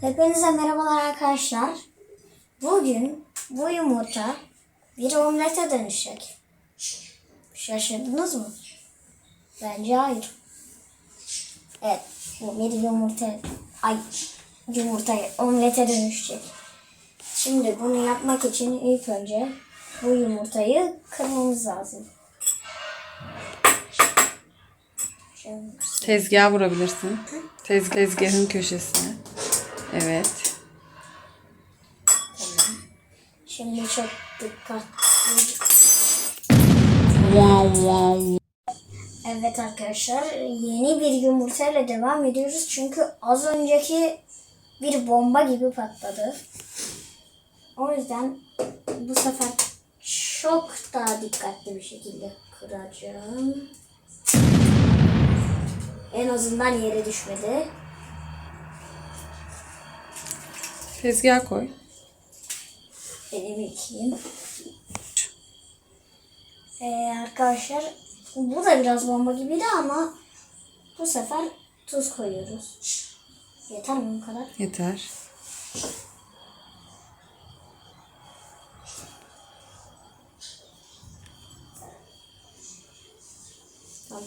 Hepinize merhabalar arkadaşlar. Bugün bu yumurta bir omlete dönüşecek. Şaşırdınız mı? Bence hayır. Evet, bu bir yumurta, ay yumurta omlete dönüşecek. Şimdi bunu yapmak için ilk önce bu yumurtayı kırmamız lazım. Şöyle Tezgaha vurabilirsin. Tez, tezgahın köşesine. Evet. Şimdi çok dikkatli Wow wow. Evet arkadaşlar yeni bir yumurtayla devam ediyoruz. Çünkü az önceki bir bomba gibi patladı. O yüzden bu sefer çok daha dikkatli bir şekilde kıracağım. En azından yere düşmedi. Tezgaha koy. Elimi yıkayayım. Ee, arkadaşlar bu da biraz bomba gibiydi ama bu sefer tuz koyuyoruz. Yeter mi bu kadar? Yeter. Tamam.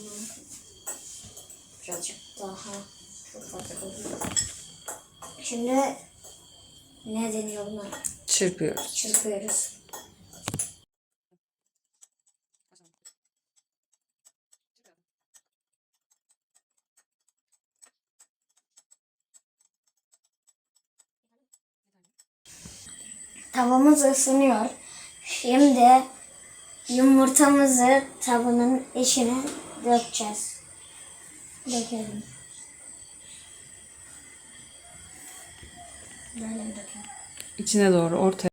Birazcık daha çok fazla koyuyorum. Şimdi ne deniyor buna? Çırpıyoruz. Çırpıyoruz. Tavamız ısınıyor. Şimdi yumurtamızı tavanın içine dökeceğiz. Dökelim. Böyle mi dökelim? İçine doğru ortaya.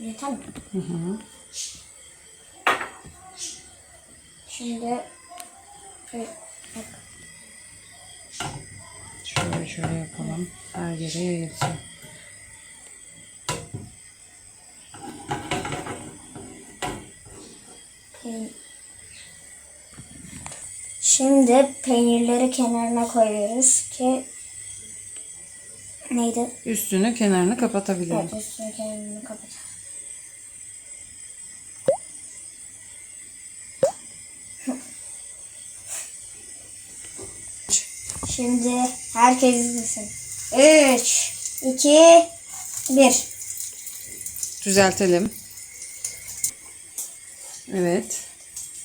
Yeter mi? Şimdi şöyle bak, Şöyle şöyle yapalım. Her yere yayılsın. Şimdi peynirleri kenarına koyuyoruz ki neydi? Üstünü kenarını kapatabilirim. Evet üstünü kenarını kapat. Şimdi herkes izlesin. 3, 2, 1. Düzeltelim. Evet.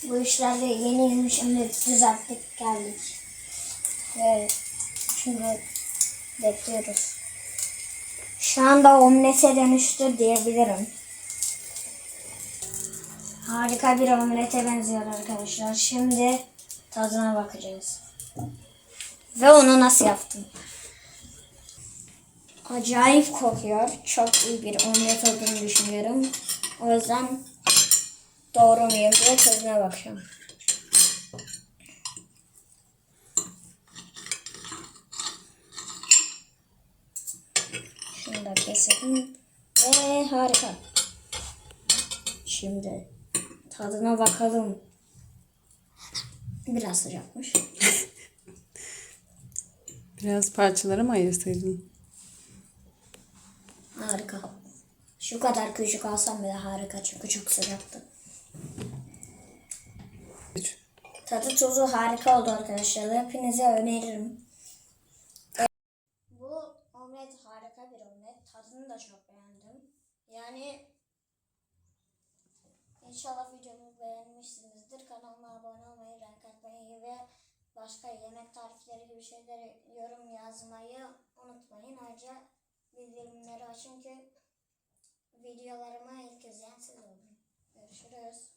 Bu işlerde yeni yeni şimdi düzelttik geldik. Ve şimdi bekliyoruz. Şu anda omlete dönüştü diyebilirim. Harika bir omlete benziyor arkadaşlar. Şimdi tadına bakacağız. Ve onu nasıl yaptım. Acayip kokuyor. Çok iyi bir omlet olduğunu düşünüyorum. O yüzden doğru muyum diye tadına bakıyorum. Şunu da keselim. Ve harika. Şimdi tadına bakalım. Biraz sıcakmış. Biraz parçalara mı ayırsaydın? Harika. Şu kadar küçük alsam bile harika çünkü çok sıcaktı. Tadı tuzu harika oldu arkadaşlar. Hepinize öneririm. Bu omlet harika bir omlet. Tadını da çok beğendim. Yani inşallah videomu beğenmişsinizdir. Kanalıma abone olmayı, like atmayı ve başka yemek tarifleri gibi şeyleri yorum yazmayı unutmayın. Ayrıca bildirimleri açın ki videolarımı ilk izleyen siz olun. Görüşürüz.